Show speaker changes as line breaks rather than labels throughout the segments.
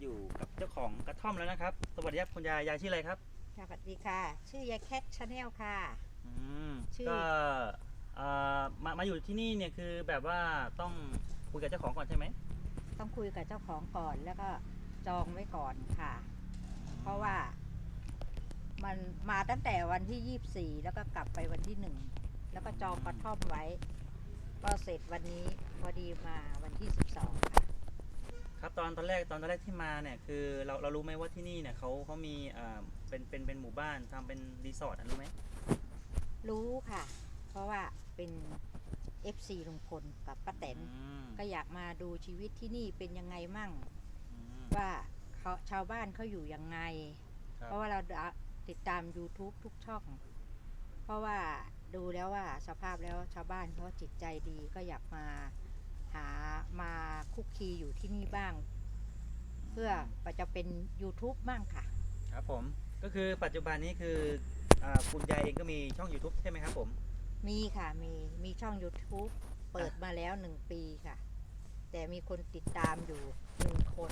อยู่กับเจ้าของกระท่อมแล้วนะครับ สวัสดีครับคุณยายยายชื่ออะไรครับ
สวัสดีค่ะ ชื่อยายแคทชาแนลค่ะ
อืม
ชื่อ
ก็เอ่อมามาอยู่ที่นี่เนี่ยคือแบบว่าต้องคุยกับเจ้าของก่อนใช่ไหม
ต้องคุยกับเจ้าของก่อนแล้วก็จองไว้ก่อนค่ะ เพราะว่า มันมาตั้งแต่วันที่24แล้วก็กลับไปวันที่หนึ่งแล้วก็จองกระท่อมไว้ ก็เสร็จวันนี้พอดีมาวันที่12ค่ะ
ครับตอนตอนแรกตอนตอนแรกที่มาเนี่ยคือเราเรารู้ไหมว่าที่นี่เนี่ยเขาเขามีเอ่อเป็นเป็นเป็นหมู่บ้านทำเป็นรีสอร์ทอะรู้ไหม
รู้ค่ะ เพราะว่าเป็น FC ลุงพลกับป้าแตน
อืม
ก็อยากมาดูชีวิตที่นี่เป็นยังไงมั่ง
อืม
ว่าเขาชาวบ้านเขาอยู่ยังไง
ครับ
เพราะว่าเราติดตาม YouTube ทุกช่อง เพราะว่าดูแล้วว่าสภาพแล้วชาวบ้านเขาจิตใจดีก็อยากมา หามาคุกคีอยู่ที่นี่บ้าง เพื่อจะเป็น YouTube บ้างค่ะ
ครับผมก็คือปัจจุบันนี้คืออ่าคุณยายเองก็มีช่อง YouTube ใช่ไหมครับผม
มีค่ะมีมีช่อง YouTube เปิดมาแล้วหนึ่งปีค่ะ แต่มีคนติดตามอยู่หนึ่งคน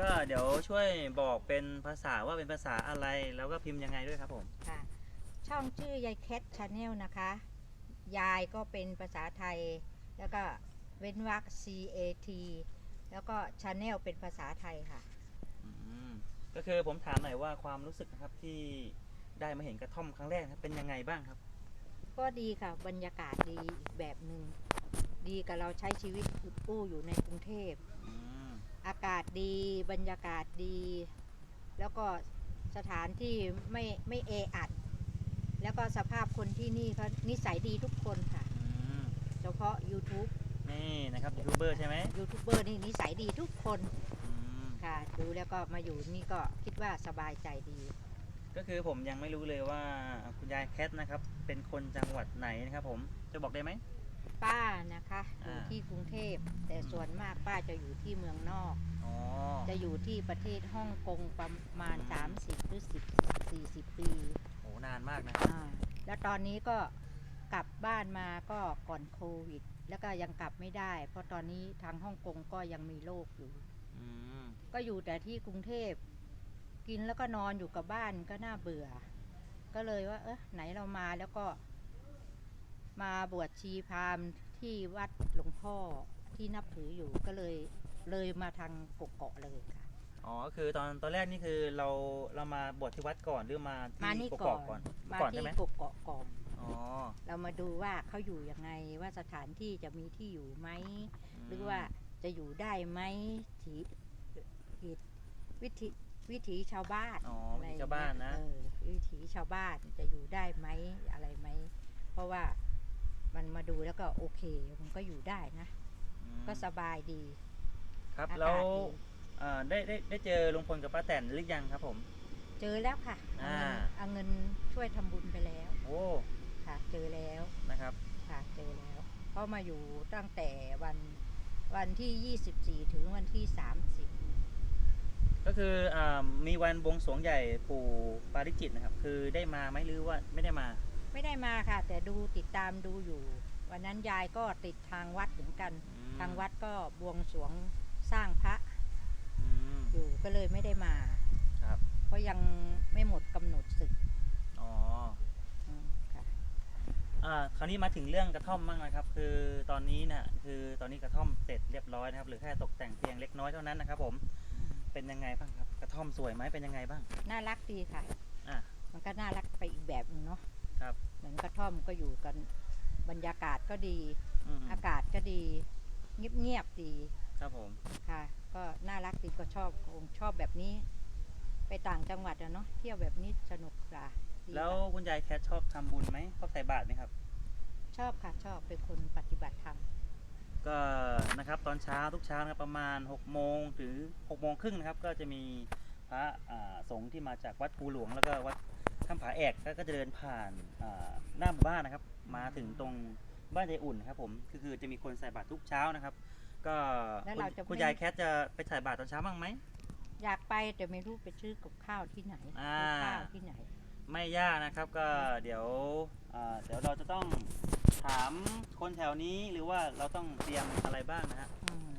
ก็เดี๋ยวช่วยบอกเป็นภาษาว่าเป็นภาษาอะไรแล้วก็พิมพ์ยังไงด้วยครับผม
ค่ะช่องชื่อยายแคทชาแนลนะคะ ยายก็เป็นภาษาไทย แล้วก็ เว้นวรรค C A T แล้วก็ชาแนลเป็นภาษาไทยค่ะ
อืมก็คือผมถามหน่อยว่าความรู้สึกนะครับที่ได้มาเห็นกระท่อมครั้งแรกนะครับเป็นยังไงบ้างครับ
ก็ดีค่ะบรรยากาศดีอีกแบบหนึ่งดีกับเราใช้ชีวิตอุดอู้อยู่ในกรุงเทพ
อืม
อากาศดีบรรยากาศดี แล้วก็สถานที่ไม่ไม่เออัด แล้วก็สภาพคนที่นี่เขานิสัยดีทุกคนค่ะ
อืม
เฉพาะ YouTube
นี่นะครับยูทูบเบอร์ใช่ไหม
ยูทูบเบอร์นี่นิสัยดีทุกคน
อืม
ค่ะ ดูแล้วก็มาอยู่นี่ก็คิดว่าสบายใจดี
ก็คือผมยังไม่รู้เลยว่าคุณยายแคทนะครับ เป็นคนจังหวัดไหนนะครับผมจะบอกได้ไหม
ป้านะคะอยู่
อ่า
ที่กรุงเทพ แต่ส่วนมากป้าจะอยู่ที่เมืองนอก
อ๋อ
จะอยู่ที่ประเทศฮ่องกงประมาณ
อืม
30 หรือ 10 40 ปี
โหนานมากนะ
อ่าแล้วตอนนี้ก็กลับบ้านมาก็ก่อนโควิด แล้วก็ยังกลับไม่ได้ เพราะตอนนี้ทางฮ่องกงก็ยังมีโรคอยู่
อืม
ก็อยู่แต่ที่กรุงเทพ กินแล้วก็นอนอยู่กับบ้านก็น่าเบื่อ ก็เลยว่า เออไหนเรามาแล้วก็ มาบวชชีพราหมณ์ที่วัดหลวงพ่อที่นับถืออยู่ก็เลยเลยมาทางกกเกาะเลยค่ะ
อ๋อก็คือตอนตอนแรกนี่คือเราเรามาบวชที่วัดก่อนหรือมา
มา
ที่
นี่
ก
ก่
ก
อ
อนกก่อน
มา
ก่อน
ที่
ใช่ไหม
กกเกาะก่อน
อ๋อ
เรามาดูว่าเขาอยู่ยังไงว่าสถานที่จะมีที่อยู่ไหมหรือว่าจะอยู่ได้ไหมถีวิถีวิถีชาวบ้าน
อ๋อวิถีะ
ไร
ชาวบ้านนะ
เออวิถีชาวบ้านจะอยู่ได้ไหมอะไรไหม เพราะว่ามันมาดูแล้วก็โอเค มันก็อยู่ได้นะ
อืม
ก็สบายดี
ครับ
อากาศ
แล้ว
ดี
เอ่อได้ได้ได้เจอลุงพลกับป้าแตนหรือยังครับผม
เจอแล้วค่ะเอาเงิน
อ่า
เอาเงินช่วยทำบุญไปแล้ว
โอ้
ค่ะเจอแล้ว
นะครับ
ค่ะเจอแล้วเพราะมาอยู่ตั้งแต่วันวันที่ 24 ถึงวันที่ 30
ก็คืออ่ามีวันบวงสรวงใหญ่ปู่ปาริจิตนะครับ คือได้มาไหมหรือว่าไม่ได้มา
ไม่ได้มาค่ะ แต่ดูติดตามดูอยู่ วันนั้นยายก็ติดทางวัดเหมือนกัน
อืม
ทางวัดก็บวงสรวงสร้างพระ
อืม
อยู่ก็เลยไม่ได้มา
ครับ
เพราะยังไม่หมดกำหนดศึก
อ่าคราวนี้มาถึงเรื่องกระท่อมบ้างนะครับ คือตอนนี้เนี่ยคือตอนนี้กระท่อมเสร็จเรียบร้อยนะครับเหรือแค่ตกแต่งเพียงเล็กน้อยเท่านั้นนะครับ ผมเป็นยังไงบ้างครับ กระท่อมสวยไหมเป็นยังไงบ้าง
น่ารักดีค่ะ
อะ
มันก็น่ารักไปอีกแบบหนึงเนาะ
ครับ
เหมือนกระท่อมก็อยู่กันบรรยากาศก็ดี
อืม
อากาศก็ดี เงียบๆดี
ครับผม
ค่ะ ก็น่ารักดีก็ชอบคงชอบแบบนี้ ไปต่างจังหวัดอะเนาะเที่ยวแบบนี้สนุกกว่า ดี
แล้ว
ค่ะ
คุณยายแคทชอบทำบุญไหมชอบใส่บาตรไหมครับ
ชอบค่ะชอบเป็นคนปฏิบัติธรรม
ก็นะครับตอนเช้าทุกเช้านะครับประมาณ6โมงถึง6โมงครึ่งนะครับ ก็จะมีพระอ่าสงฆ์ที่มาจากวัดภูหลวง แล้วก็วัดถ้ำผาแอกก็ก็จะเดินผ่านอ่าหน้าหมู่บ้านนะครับ มาถึงตรงบ้านยายอุ่นนะครับผมก็คือจะมีคนใส่บาตรทุกเช้านะครับ ก็
แล้ว
คุณ
เราจะ
คุณ
ไม่
ยายแคทจะไปใส่บาตรตอนเช้าบ้างไหม
อยากไปแต่ไม่รู้ไปซื้อกับข้าวที่ไหน
อ่า
ซื้อข้าวที่ไหน
ไม่ยากนะครับก็เดี๋ยวอ่าเดี๋ยวเราจะต้องถามคนแถวนี้หรือว่าเราต้องเตรียมอะไรบ้างนะฮะ
อืม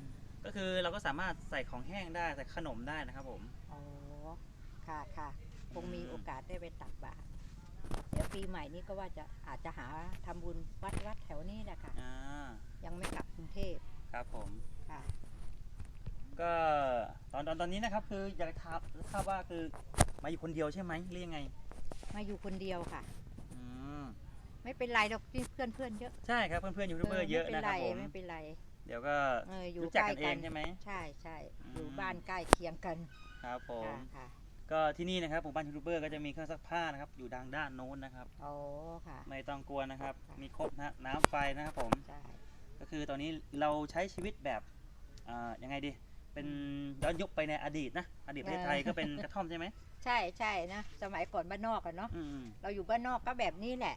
ก็คือเราก็สามารถใส่ของแห้งได้ใส่ขนมได้นะครับผม
อ๋อค่ะค่ะคงมี
อืม
โอกาสได้ไปตักบาตรเดี๋ยวปีใหม่นี้ก็ว่าจะอาจจะหาทำบุญวัดวัดแถวนี้แหละค่ะ
อ่า
ยังไม่กลับกรุงเทพ
ครับผม
ค่ะ
ก็ตอนตอนตอนนี้นะครับคืออยากจะถามทราบว่าคือมาอยู่คนเดียวใช่ไหมหรือยังไง
มาอยู่คนเดียวค่ะ
อืม
ไม่เป็นไรหรอกเพื่อนเพื่อนๆเยอะ
ใช่ครับเพื่อนๆยูทูบเบอร์เยอะนะครับผม
ไม่เป็นไร
เดี๋ยวก็
ไม่เป็นไรเอออยู่
รู้
ใก
จัก
ล้
กันเอ
กั
ง
น
ใช่ไหม
ใช่ใช่
อืม
อยู่บ้านใกล้เคียงกัน
ครับผม
ค่ะค่ะ
ก็ที่นี่นะครับหมู่บ้านยูทูบเบอร์ก็จะมีเครื่องซักผ้านะครับอยู่ทางด้านโน้นนะครับ
โอ้ค่ะ
ไม่ต้องกลัวนะครับ
ค่ะ
มีครบนะฮะน้ำไฟนะครับผม
ใช่
ก็คือตอนนี้เราใช้ชีวิตแบบอ่ายังไงดี เป็นย้อนยุคไปในอดีตนะ อดีตประเทศไทยก็เป็นกระท่อมใช่ไหม
ใช่ใช่นะสมัยก่อนบ้านนอกอะเนาะ
อืม
เราอยู่บ้านนอกก็แบบนี้แหละ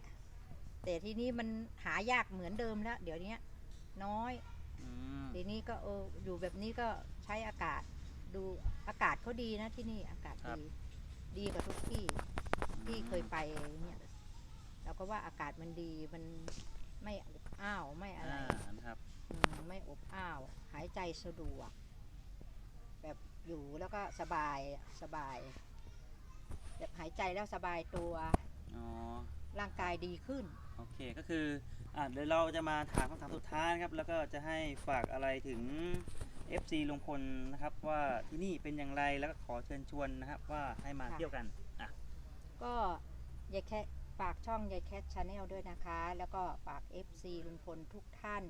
แต่ที่นี่มันหายากเหมือนเดิมแล้ว เดี๋ยวนี้น้อย
อืม
ทีนี้ก็เอออยู่แบบนี้ก็ใช้อากาศดูอากาศเขาดีนะที่นี่อากาศดีดีกว่าทุกที่ที่เคยไปเนี่ยเราก็ว่าอากาศมันดีมันไม่อบอ้าวไม่อะไร
อ่านะครับ
อืมไม่อบอ้าว หายใจสะดวก แบบอยู่แล้วก็สบายสบาย แบบหายใจแล้วสบายตัว
อ๋อ
ร่างกายดีขึ้น
โอเค ก็คือ อ่าเดี๋ยวเราจะมาถามคำถามสุดท้ายนะครับ แล้วก็จะให้ฝากอะไรถึง FC ลุงพลนะครับ ว่าที่นี่เป็นอย่างไร แล้วก็ขอเชิญชวนนะครับ ว่าให้มา
ค่ะ
เที่ยวกัน อะ
ก็ยายแคทฝากช่องยายแคทชาแนลด้วยนะคะ แล้วก็ฝาก FC ลุงพลทุกท่าน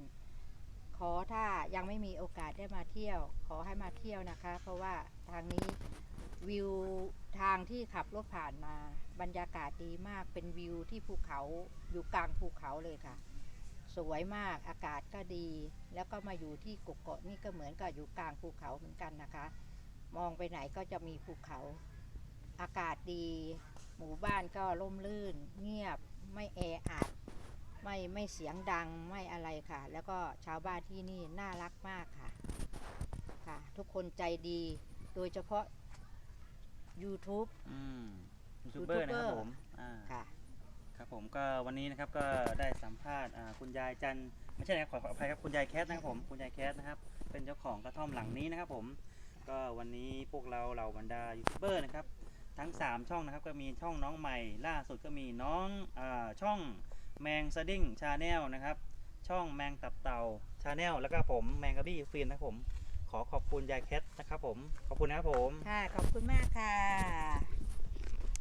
ขอถ้ายังไม่มีโอกาสได้มาเที่ยว ขอให้มาเที่ยวนะคะ เพราะว่าทางนี้ วิวทางที่ขับรถผ่านมา บรรยากาศดีมากเป็นวิวที่ภูเขาอยู่กลางภูเขาเลยค่ะ สวยมากอากาศก็ดี แล้วก็มาอยู่ที่กกเกาะนี่ก็เหมือนกับอยู่กลางภูเขาเหมือนกันนะคะ มองไปไหนก็จะมีภูเขา อากาศดี หมู่บ้านก็ร่มรื่น เงียบไม่แออัดไม่ไม่เสียงดังไม่อะไรค่ะ แล้วก็ชาวบ้านที่นี่น่ารักมากค่ะค่ะ ทุกคนใจดีโดยเฉพาะ YouTube
อืมยูทูบเบอร์นะครับผมอ่า
ค่ะ
ครับผมก็วันนี้นะครับก็ได้สัมภาษณ์อ่าคุณยายจันไม่ใช่นะครับขอขออภัยครับคุณยายแคทนะครับผมคุณยายแคทนะครับ เป็นเจ้าของกระท่อมหลังนี้นะครับผม ก็วันนี้พวกเราเหล่าบรรดายูทูบเบอร์นะครับทั้ง 3 ช่องนะครับก็มีช่องน้องใหม่ ล่าสุดก็มีน้องอาช่องแมงสดิ้งชาแนลนะครับ ช่องแมงตับเต่าชาแนลแล้วก็ผมแมงกะบี้ฟินนะครับผม ขอขอบคุณยายแคทนะครับผม ขอบคุณนะครับผม
ค่ะ ขอบคุณมากค่ะ